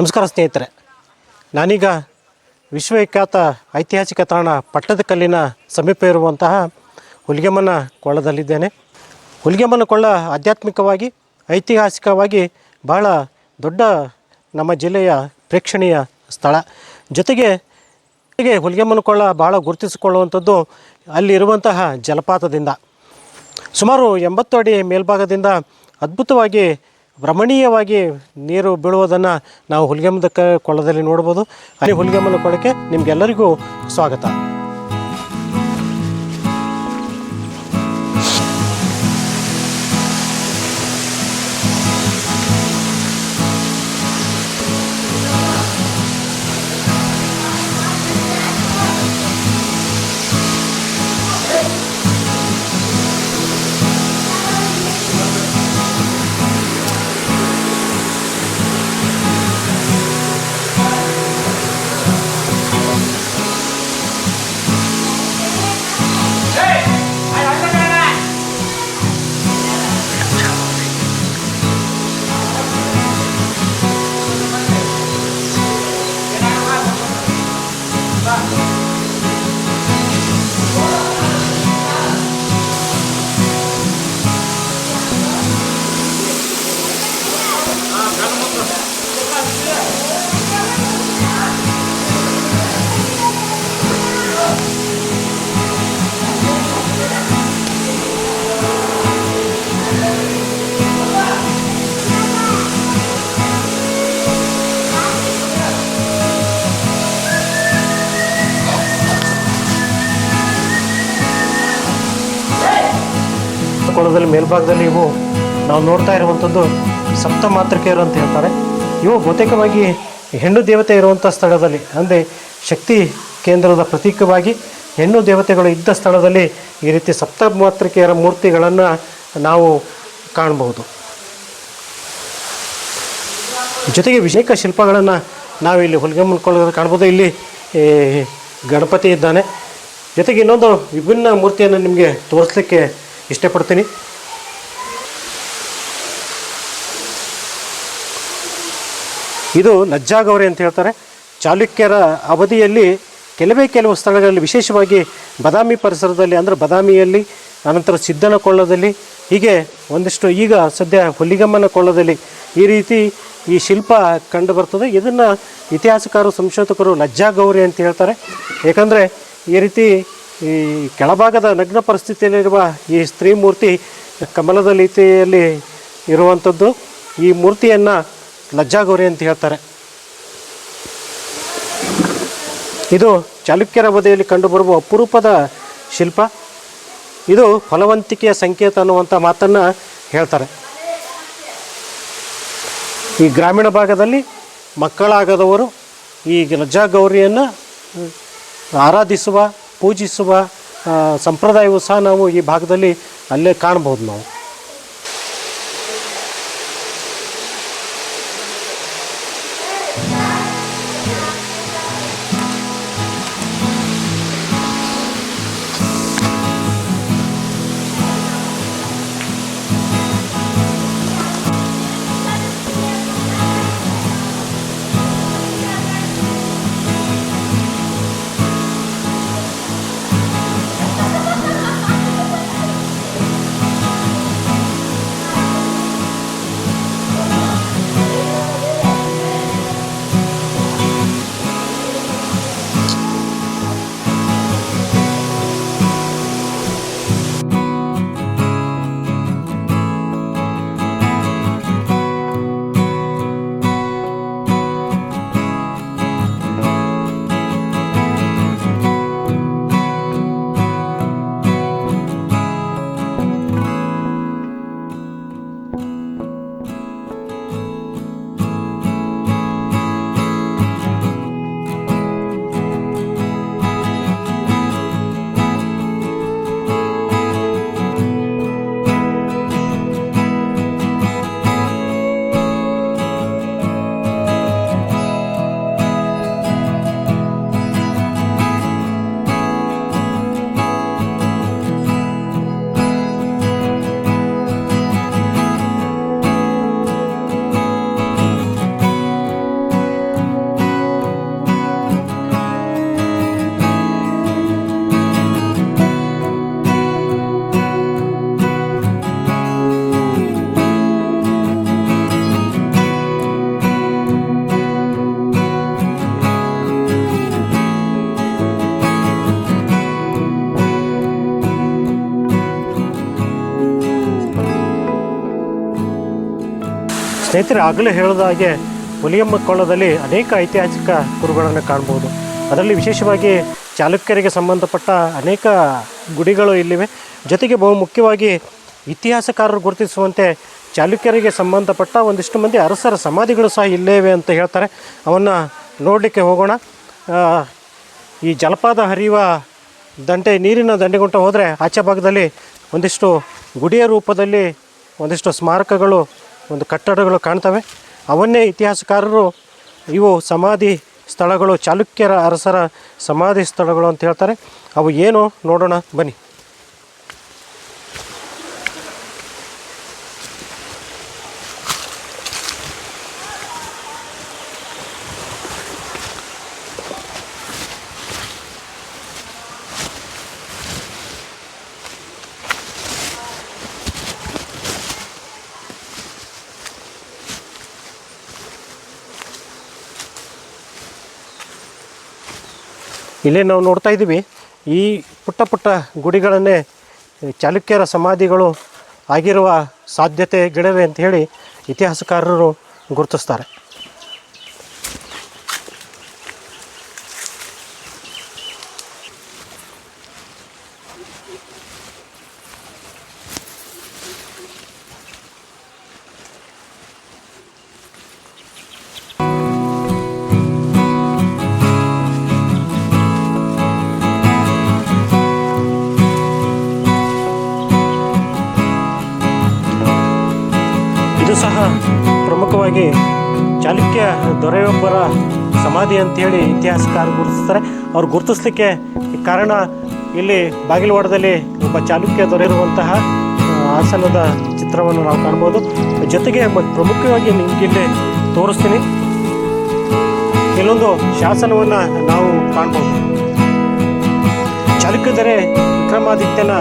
ನಮಸ್ಕಾರ ಸ್ನೇಹಿತರೆ. ನಾನೀಗ ವಿಶ್ವವಿಖ್ಯಾತ ಐತಿಹಾಸಿಕ ತಾಣ ಪಟ್ಟದಕಲ್ಲಿನ ಸಮೀಪ ಇರುವಂತಹ ಹುಲಿಗೆಮ್ಮನ ಕೊಳ್ಳದಲ್ಲಿದ್ದೇನೆ. ಹುಲಿಗೆಮ್ಮನ ಕೊಳ್ಳ ಆಧ್ಯಾತ್ಮಿಕವಾಗಿ, ಐತಿಹಾಸಿಕವಾಗಿ ಬಹಳ ದೊಡ್ಡ ನಮ್ಮ ಜಿಲ್ಲೆಯ ಪ್ರೇಕ್ಷಣೀಯ ಸ್ಥಳ. ಜೊತೆಗೆ ಜೊತೆಗೆ ಹುಲಿಗೆಮ್ಮನ ಕೊಳ್ಳ ಬಹಳ ಗುರುತಿಸಿಕೊಳ್ಳುವಂಥದ್ದು ಅಲ್ಲಿರುವಂತಹ ಜಲಪಾತದಿಂದ. ಸುಮಾರು ಎಂಬತ್ತು ಅಡಿ ಮೇಲ್ಭಾಗದಿಂದ ಅದ್ಭುತವಾಗಿ ರಮಣೀಯವಾಗಿ ನೀರು ಬೀಳುವುದನ್ನು ನಾವು ಹುಲಿಗೆಮ್ಮದ ಕ ಕೊಳ್ಳದಲ್ಲಿ ನೋಡ್ಬೋದು. ಅಲ್ಲಿ ಹುಲಿಗೆಮ್ಮನ ಕೊಳಕ್ಕೆ ನಿಮಗೆಲ್ಲರಿಗೂ ಸ್ವಾಗತ. ಕೊಳದಲ್ಲಿ ಮೇಲ್ಭಾಗದಲ್ಲಿ ಇವು ನಾವು ನೋಡ್ತಾ ಇರುವಂಥದ್ದು ಸಪ್ತ ಮಾತೃಕೆಯರು ಅಂತ ಹೇಳ್ತಾರೆ. ಇವು ಬಹುತೇಕವಾಗಿ ಹೆಣ್ಣು ದೇವತೆ ಇರುವಂಥ ಸ್ಥಳದಲ್ಲಿ, ಅಂದರೆ ಶಕ್ತಿ ಕೇಂದ್ರದ ಪ್ರತೀಕವಾಗಿ ಹೆಣ್ಣು ದೇವತೆಗಳು ಇದ್ದ ಸ್ಥಳದಲ್ಲಿ ಈ ರೀತಿ ಸಪ್ತ ಮಾತೃಕೆಯರ ಮೂರ್ತಿಗಳನ್ನು ನಾವು ಕಾಣಬಹುದು ಜೊತೆಗೆ ವಿಶೇಷ ಶಿಲ್ಪಗಳನ್ನು ನಾವು ಇಲ್ಲಿ ಹೊಲಿಗೆ ಕಾಣ್ಬೋದು. ಇಲ್ಲಿ ಗಣಪತಿ ಇದ್ದಾನೆ. ಜೊತೆಗೆ ಇನ್ನೊಂದು ವಿಭಿನ್ನ ಮೂರ್ತಿಯನ್ನು ನಿಮಗೆ ತೋರಿಸ್ಲಿಕ್ಕೆ ಇಷ್ಟಪಡ್ತೀನಿ. ಇದು ನಜ್ಜಾಗವರೆ ಅಂತ ಹೇಳ್ತಾರೆ. ಚಾಲುಕ್ಯರ ಅವಧಿಯಲ್ಲಿ ಕೆಲವೇ ಕೆಲವು ಸ್ಥಳಗಳಲ್ಲಿ ವಿಶೇಷವಾಗಿ ಬದಾಮಿ ಪರಿಸರದಲ್ಲಿ, ಅಂದರೆ ಬದಾಮಿಯಲ್ಲಿ ಅನಂತರ ಸಿದ್ದನ ಕೊಳ್ಳದಲ್ಲಿ, ಹೀಗೆ ಒಂದಿಷ್ಟು ಈಗ ಸದ್ಯ ಹುಲಿಗಮ್ಮನ ಕೊಳ್ಳದಲ್ಲಿ ಈ ರೀತಿ ಈ ಶಿಲ್ಪ ಕಂಡು ಬರ್ತದೆ. ಇದನ್ನು ಇತಿಹಾಸಕಾರರು, ಸಂಶೋಧಕರು ಲಜ್ಜಾಗೌರಿ ಅಂತ ಹೇಳ್ತಾರೆ. ಏಕೆಂದರೆ ಈ ರೀತಿ ಈ ಕೆಳಭಾಗದ ನಗ್ನ ಪರಿಸ್ಥಿತಿಯಲ್ಲಿರುವ ಈ ಸ್ತ್ರೀ ಮೂರ್ತಿ ಕಮಲದ ರೀತಿಯಲ್ಲಿ ಇರುವಂಥದ್ದು. ಈ ಮೂರ್ತಿಯನ್ನು ಲಜ್ಜಾಗೌರಿ ಅಂತ ಹೇಳ್ತಾರೆ. ಇದು ಚಾಲುಕ್ಯರ ಬದಿಯಲ್ಲಿ ಕಂಡುಬರುವ ಅಪರೂಪದ ಶಿಲ್ಪ. ಇದು ಫಲವಂತಿಕೆಯ ಸಂಕೇತ ಅನ್ನುವಂಥ ಮಾತನ್ನು ಹೇಳ್ತಾರೆ. ಈ ಗ್ರಾಮೀಣ ಭಾಗದಲ್ಲಿ ಮಕ್ಕಳಾಗದವರು ಈ ಲಜ್ಜಾಗೌರಿಯನ್ನು ಆರಾಧಿಸುವ ಪೂಜಿಸುವ ಸಂಪ್ರದಾಯವೂ ಸಹ ನಾವು ಈ ಭಾಗದಲ್ಲಿ ಅಲ್ಲೇ ಕಾಣ್ಬೋದು ನಾವು. ಸ್ನೇಹಿತರೆ, ಆಗಲೇ ಹೇಳಿದ ಹಾಗೆ ಹುಲಿಯಮ್ಮ ಕೊಳ್ಳದಲ್ಲಿ ಅನೇಕ ಐತಿಹಾಸಿಕ ಕುರುಗಳನ್ನು ಕಾಣ್ಬೋದು. ಅದರಲ್ಲಿ ವಿಶೇಷವಾಗಿ ಚಾಲುಕ್ಯರಿಗೆ ಸಂಬಂಧಪಟ್ಟ ಅನೇಕ ಗುಡಿಗಳು ಇಲ್ಲಿವೆ. ಜೊತೆಗೆ ಬಹು ಮುಖ್ಯವಾಗಿ ಇತಿಹಾಸಕಾರರು ಗುರುತಿಸುವಂತೆ ಚಾಲುಕ್ಯರಿಗೆ ಸಂಬಂಧಪಟ್ಟ ಒಂದಿಷ್ಟು ಮಂದಿ ಅರಸರ ಸಮಾಧಿಗಳು ಸಹ ಇಲ್ಲೇ ಇವೆ ಅಂತ ಹೇಳ್ತಾರೆ. ಅವನ್ನು ನೋಡಲಿಕ್ಕೆ ಹೋಗೋಣ. ಈ ಜಲಪಾತ ಹರಿಯುವ ದಂಡೆ, ನೀರಿನ ದಂಡೆಗುಂಟ ಹೋದರೆ ಆಚೆ ಭಾಗದಲ್ಲಿ ಒಂದಿಷ್ಟು ಗುಡಿಯ ರೂಪದಲ್ಲಿ ಒಂದಿಷ್ಟು ಸ್ಮಾರಕಗಳು ಒಂದು ಕಟ್ಟಡಗಳು ಕಾಣ್ತವೆ. ಅವನ್ನೇ ಇತಿಹಾಸಕಾರರು ಇವು ಸಮಾಧಿ ಸ್ಥಳಗಳು, ಚಾಲುಕ್ಯರ ಅರಸರ ಸಮಾಧಿ ಸ್ಥಳಗಳು ಅಂತ ಹೇಳ್ತಾರೆ. ಅವು ಏನು ನೋಡೋಣ, ಬನ್ನಿ. ಇಲ್ಲೇ ನಾವು ನೋಡ್ತಾ ಇದ್ದೀವಿ. ಈ ಪುಟ್ಟ ಪುಟ್ಟ ಗುಡಿಗಳನ್ನೇ ಚಾಲುಕ್ಯರ ಸಮಾಧಿಗಳು ಆಗಿರುವ ಸಾಧ್ಯತೆಗಳಿವೆ ಅಂತ ಹೇಳಿ ಇತಿಹಾಸಕಾರರು ಗುರುತಿಸ್ತಾರೆ. ಸಹ ಪ್ರಮುಖವಾಗಿ ಚಾಲುಕ್ಯ ದೊರೆಯೊಬ್ಬರ ಸಮಾಧಿ ಅಂತೇಳಿ ಇತಿಹಾಸಕಾರರು ಗುರುತಿಸ್ತಾರೆ. ಅವ್ರು ಗುರುತಿಸ್ಲಿಕ್ಕೆ ಕಾರಣ ಇಲ್ಲಿ ಬಾಗಿಲವಾಡದಲ್ಲಿ ಒಬ್ಬ ಚಾಲುಕ್ಯ ದೊರೆಯಿರುವಂತಹ ಆಸನದ ಚಿತ್ರವನ್ನು ನಾವು ಕಾಣ್ಬೋದು. ಜೊತೆಗೆ ಪ್ರಮುಖವಾಗಿ ನಿಮ್ಗೆ ಇಲ್ಲಿ ತೋರಿಸ್ತೀನಿ. ಕೆಲವೊಂದು ಶಾಸನವನ್ನು ನಾವು ಕಾಣ್ಬೋದು. ಚಾಲುಕ್ಯ ದೊರೆ ವಿಕ್ರಮಾದಿತ್ಯನ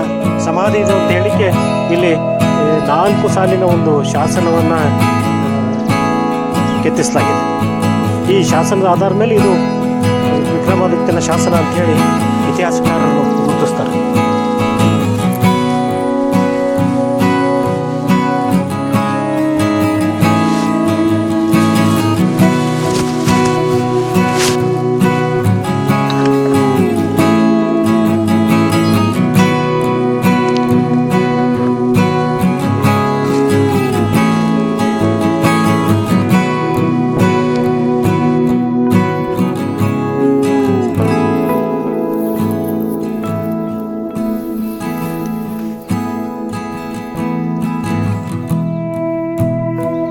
ಸಮಾಧಿ ಇದು ಅಂತ ಹೇಳಿಕೆ ಇಲ್ಲಿ ನಾಲ್ಕು ಸಾಲಿನ ಒಂದು ಶಾಸನವನ್ನು ಕೆತ್ತಿಸಲಾಗಿದೆ. ಈ ಶಾಸನದ ಆಧಾರದ ಮೇಲೆ ಇದು ವಿಕ್ರಮಾದಿತ್ಯನ ಶಾಸನ ಅಂತ ಹೇಳಿ ಇತಿಹಾಸಕಾರರು ಗುರುತಿಸ್ತಾರೆ.